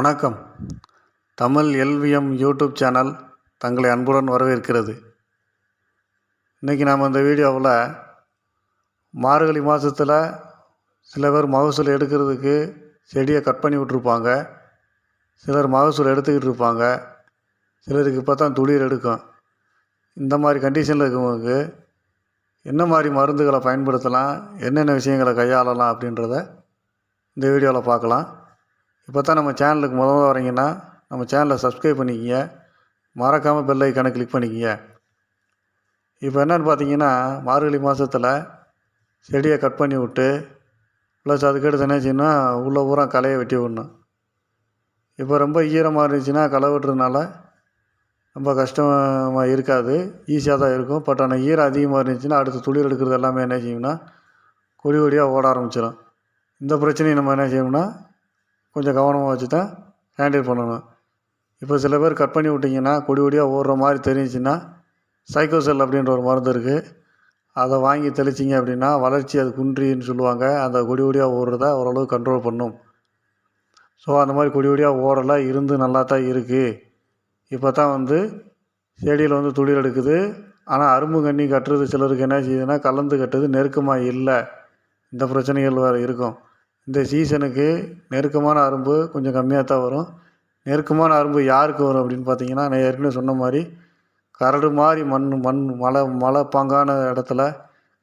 வணக்கம். Tamil LVM YouTube channel தங்களை அன்புடன் வரவேற்கிறது. இன்றைக்கி நாம் இந்த வீடியோவில் மார்கழி மாதத்தில் சில பேர் மகசூல் எடுக்கிறதுக்கு செடியை கட் பண்ணி விட்ருப்பாங்க சிலர் மகசூல் எடுத்துக்கிட்டு இருப்பாங்க. சிலருக்கு இப்போ தான் துளிர் எடுக்கும். இந்த மாதிரி கண்டிஷனில் இருக்கவங்களுக்கு என்ன மாதிரி மருந்துகளை பயன்படுத்தலாம்? என்னென்ன விஷயங்களை கையாளலாம் அப்படின்றத இந்த வீடியோவில் பார்க்கலாம். இப்போ தான் நம்ம சேனலுக்கு முதல்ல வரீங்கன்னா நம்ம சேனலை சப்ஸ்கிரைப் பண்ணிக்கங்க. மறக்காமல் பெல் ஐக்கானை கிளிக் பண்ணிக்கங்க. இப்போ என்னென்னு பார்த்தீங்கன்னா மார்கழி மாதத்தில் செடியை கட் பண்ணி விட்டு ப்ளஸ் அதுக்கடுத்து என்ன செய்யணும் உள்ளே பூரா களையை வெட்டி விடணும். இப்போ ரொம்ப ஈரமாக இருந்துச்சுன்னா களை வெட்டுறதுனால ரொம்ப கஷ்டமாக இருக்காது. ஈஸியாக தான் இருக்கும். பட் ஆனால் ஈரம் அதிகமாக இருந்துச்சுன்னா அடுத்து துளிர் எடுக்கிறது எல்லாமே என்ன செய்யணும்னா கொடி கொடியாக ஓட ஆரம்பிச்சிடும் இந்த பிரச்சனையை நம்ம என்ன செய்யணும்னா கொஞ்சம் கவனமாக வச்சு தான் ஹேண்டில் பண்ணணும் இப்போ சில பேர் கட் பண்ணி விட்டிங்கன்னா கொடி கொடியாக ஓடுற மாதிரி தெரிஞ்சுன்னா சைக்கோசெல் அப்படின்ற ஒரு மருந்து இருக்குது அதை வாங்கி தெளிச்சிங்க அப்படின்னா வளர்ச்சி அது குன்றின்னு சொல்லுவாங்க. அந்த கொடி கொடியாக ஓடுறத ஓரளவு கண்ட்ரோல் பண்ணும். ஸோ அந்த மாதிரி கொடி கொடியாக ஓடலை இருந்து நல்லா தான் இருக்குது இப்போ தான் வந்து செடியில் வந்து துளிர் எடுக்குது. ஆனால் அரும்பு கண்ணி கட்டுறது சிலருக்கு என்ன செய்யுதுன்னா கலந்து கட்டுறது நெருக்கமாக இல்லை. இந்த பிரச்சனைகள் வேறு இருக்கும். இந்த சீசனுக்கு நெருக்கமான அரும்பு கொஞ்சம் கம்மியாக தான் வரும். நெருக்கமான அரும்பு யாருக்கு வரும் அப்படின்னு பார்த்தீங்கன்னா நான் ஏற்கனவே சொன்ன மாதிரி கரடு மாதிரி மண் மண் மலை மலை பாங்கான இடத்துல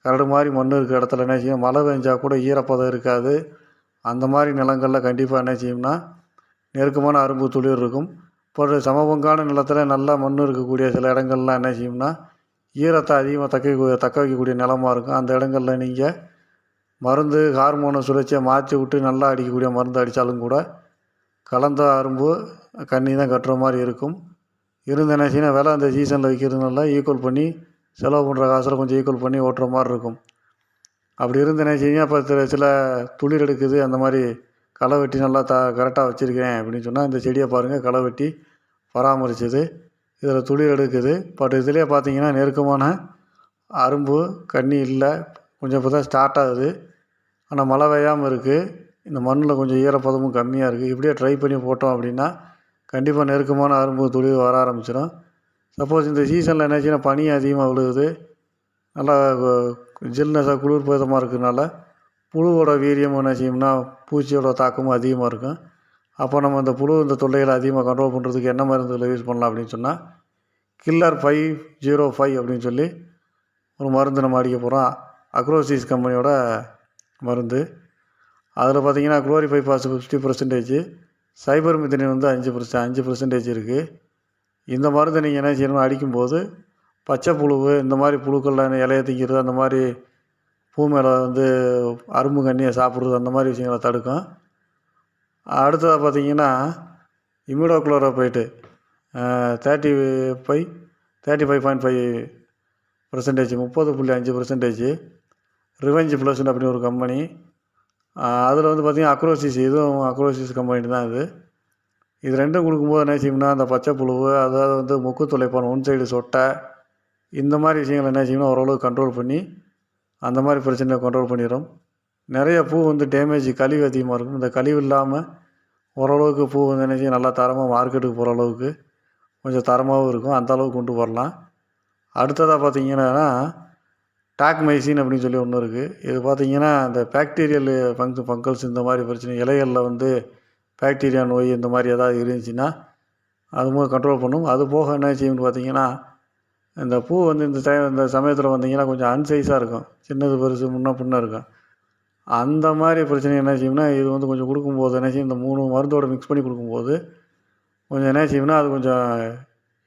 கரடு மாதிரி மண் இருக்கிற இடத்துல என்ன செய்யும்? மழை பெஞ்சால் கூட ஈரப்பதம் இருக்காது. அந்த மாதிரி நிலங்களில் கண்டிப்பாக என்ன செய்யும்னா நெருக்கமான அரும்பு துளிர் இருக்கும். இப்போ சமபங்கான நிலத்தில் நல்லா மண் இருக்கக்கூடிய சில இடங்கள்லாம் என்ன செய்யும்னா ஈரத்தை அதிகமாக தக்க தக்க வைக்கக்கூடிய நிலமாக இருக்கும். அந்த இடங்களில் நீங்கள் மருந்து ஹார்மோனை சுழற்சியை மாற்றி விட்டு நல்லா அடிக்கக்கூடிய மருந்து அடித்தாலும் கூட கலந்த அரும்பு கண்ணி தான் கட்டுற மாதிரி இருக்கும். இருந்து என்ன செய்யணும்? விலை அந்த சீசனில் விற்கிறதுனால ஈக்குவல் பண்ணி செலவு பண்ணுற காசில் கொஞ்சம் ஈக்குவல் பண்ணி ஓட்டுற மாதிரி இருக்கும். அப்படி இருந்து என்ன இப்போ சில சில துளிர் எடுக்குது அந்த மாதிரி களை வெட்டி நல்லா த கரெக்டாக வச்சுருக்கேன் அப்படின்னு சொன்னால் இந்த செடியை பாருங்கள் களை வெட்டி பராமரிச்சது. இதில் துளிர் எடுக்குது. பட் இதிலே பார்த்தீங்கன்னா நெருக்கமான அரும்பு கண்ணி இல்லை கொஞ்சம் இப்போ தான் ஸ்டார்ட் ஆகுது. ஆனால் மழை பெய்யாமல் இருக்குது இந்த மண்ணில் கொஞ்சம் ஈரப்பதமும் கம்மியாக இருக்குது இப்படியே ட்ரை பண்ணி போட்டோம் அப்படின்னா கண்டிப்பாக நெருக்கமான அரும்பு துளி வர ஆரம்பிச்சிடும். சப்போஸ் இந்த சீசனில் என்னாச்சுன்னா பனி அதிகமாக விழுகுது. நல்லா ஜில்னஸாக குளிர் பதமாக இருக்கிறதுனால புழுவோட வீரியம் என்ன செய்யும்னா பூச்சியோட தாக்கமும் அதிகமாக இருக்கும். அப்போ நம்ம இந்த புழு இந்த தொல்லைகளை அதிகமாக கண்ட்ரோல் பண்ணுறதுக்கு என்ன மருந்துகளை யூஸ் பண்ணலாம் அப்படின்னு சொன்னால் கில்லர் ஃபைவ் ஜீரோ ஃபைவ் அப்படின்னு சொல்லி ஒரு மருந்து நம்ம அடிக்க போகிறோம் அக்ரோசிஸ் கம்பெனியோட மருந்து. அதில் பார்த்தீங்கன்னா chlorpyrifos fifty percentage cypermethrin வந்து அஞ்சு பர்சன்ட் அஞ்சு பர்சன்டேஜ் இருக்குது இந்த மருந்து நீங்கள் என்ன செய்யணும் அடிக்கும்போது பச்சை புழு இந்த மாதிரி புழுக்கள்லாம் இலைய திங்கிறது அந்த மாதிரி பூ மேலே வந்து அரும்பு கண்ணியை சாப்பிட்றது அந்த மாதிரி விஷயங்களை தடுக்கும். அடுத்ததாக பார்த்தீங்கன்னா imidacloprid thirty five thirty five point five percentage முப்பது புள்ளி அஞ்சு பர்சன்டேஜ் ரிவெஞ்ச் ப்ளஸ்னு அப்படின்னு ஒரு கம்பெனி அதில் வந்து பார்த்திங்கன்னா அக்ரோசிஸ் இதுவும் அக்ரோசிஸ் கம்பெனி தான் இது. இது ரெண்டும் கொடுக்கும்போது என்ன செய்யணும்னா அந்த பச்சை புழுவு அதாவது வந்து முக்கு துளைப்பான் ஒன் சைடு சொட்டை இந்த மாதிரி விஷயங்கள் என்ன செய்யணும் ஓரளவு கண்ட்ரோல் பண்ணி அந்த மாதிரி பிரச்சனையை கண்ட்ரோல் பண்ணிடும் நிறைய பூ வந்து டேமேஜ் கழிவு அதிகமாக இருக்கும். இந்த கழிவு இல்லாமல் ஓரளவுக்கு பூ வந்து என்ன செய்யும் நல்லா தரமாக மார்க்கெட்டுக்கு போகிற அளவுக்கு கொஞ்சம் தரமாகவும் இருக்கும். அந்த அளவுக்கு கொண்டு வரலாம். அடுத்ததாக பார்த்தீங்கன்னா டாக் மைசின் அப்படின்னு சொல்லி ஒன்று இருக்குது இது பார்த்தீங்கன்னா இந்த பேக்டீரியல் ஃபங்க் ஃபங்கல்ஸ் இந்த மாதிரி பிரச்சனை இலைகளில் வந்து பேக்டீரியா நோய் இந்த மாதிரி ஏதாவது இருந்துச்சுன்னா அது மூலம் கண்ட்ரோல் பண்ணும். அது போக என்ன செய்யும்னு பார்த்தீங்கன்னா இந்த பூ வந்து இந்த டைம் இந்த சமயத்தில் வந்தீங்கன்னா கொஞ்சம் அன்சைஸாக இருக்கும். சின்னது பெருசு முன்ன பின்ன இருக்கும். அந்த மாதிரி பிரச்சனை என்ன செய்யும்னா இது வந்து கொஞ்சம் கொடுக்கும்போது என்ன செய்யும் இந்த மூணு மருந்தோடு மிக்ஸ் பண்ணி கொடுக்கும்போது கொஞ்சம் என்ன செய்யும்னா அது கொஞ்சம்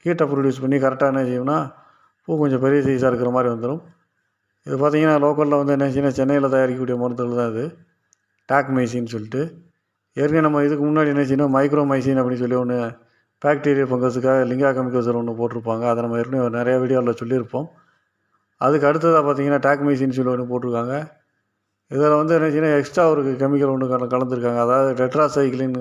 ஹீட்டை ப்ரொடியூஸ் பண்ணி கரெக்டாக என்ன செய்யும்னா பூ கொஞ்சம் பெரிய சைஸாக இருக்கிற மாதிரி வந்துடும் இது பார்த்திங்கன்னா லோக்கலில் வந்து என்ன செய்யணும்? சென்னையில் தயாரிக்கக்கூடிய மருந்துகள் தான் இது. டாக் மைசின்னு சொல்லிட்டு. ஏற்கனவே நம்ம இதுக்கு முன்னாடி என்ன செய்யணும்? மைக்ரோ மைசின் அப்படின்னு சொல்லி ஒன்று பாக்டீரியா ஃபங்கஸுக்காக லிங்கா கெமிக்கல்ஸில் ஒன்று போட்டிருப்பாங்க. அதை நம்ம ஏற்கனவே நிறைய வீடியோவில் சொல்லியிருப்போம். அதுக்கு அடுத்ததாக பார்த்தீங்கன்னா டாக் மைசின்னு சொல்லி ஒன்று போட்டிருக்காங்க. இதில் வந்து என்ன செய்யணும்? எக்ஸ்ட்ரா ஒரு கெமிக்கல் ஒன்று கல கலந்துருக்காங்க. அதாவது டெட்ராசைக்ளின்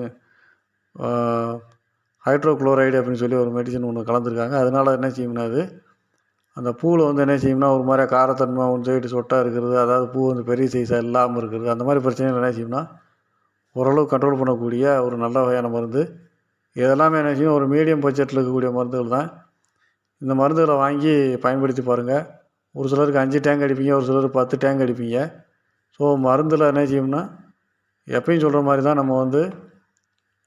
ஹைட்ரோக்ளோரைடு அப்படின்னு சொல்லி ஒரு மெடிசன் ஒன்று கலந்துருக்காங்க. அதனால் என்ன செய்யணும்னா அது? அந்த பூவில் வந்து என்ன செய்யும்னா ஒரு மாதிரி காரத்தன்மை ஒன் சைடு சொட்டாக இருக்கிறது அதாவது பூ வந்து பெரிய சைஸாக இல்லாமல் இருக்கிறது அந்த மாதிரி பிரச்சனைகள் என்ன செய்யும்னா ஓரளவு கண்ட்ரோல் பண்ணக்கூடிய ஒரு நல்ல வகையான மருந்து. இதெல்லாமே என்ன செய்யும் ஒரு மீடியம் பட்ஜெட்டில் இருக்கக்கூடிய மருந்துகள் தான். இந்த மருந்துகளை வாங்கி பயன்படுத்தி பாருங்கள் ஒரு சிலருக்கு அஞ்சு டேங்க் அடிப்பீங்க ஒரு சிலருக்கு பத்து டேங்க் அடிப்பீங்க. ஸோ மருந்தில் என்ன செய்யும்னா எப்பயும் சொல்கிற மாதிரி தான் நம்ம வந்து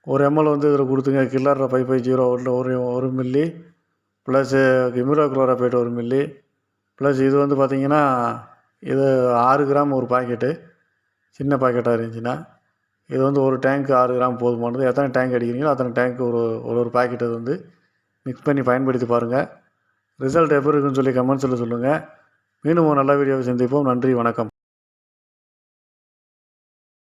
ஒரு எம்எல் வந்து இதில் கொடுத்துங்க. கில்லரில் ஃபைவ் ஃபைவ் ஜீரோ ஒன்று ஒரு ஒரு மில்லி ப்ளஸ்ஸு இமிரோக்ளோராபேட் ஒரு மில்லி ப்ளஸ் இது வந்து பார்த்திங்கன்னா இது ஆறு கிராம் ஒரு பாக்கெட்டு சின்ன பாக்கெட்டாக இருந்துச்சுன்னா இது வந்து ஒரு டேங்க் ஆறு கிராம் போதுமானது. எத்தனை டேங்க் அடிக்கிறீங்களோ அத்தனை டேங்க் ஒரு ஒரு ஒரு பாக்கெட் அது வந்து மிக்ஸ் பண்ணி பயன்படுத்தி பாருங்கள் ரிசல்ட் எப்படி இருக்குன்னு சொல்லி கமெண்ட்ஸில் சொல்லுங்கள் மீண்டும் ஒரு நல்ல வீடியோவை சந்திப்போம். நன்றி வணக்கம்.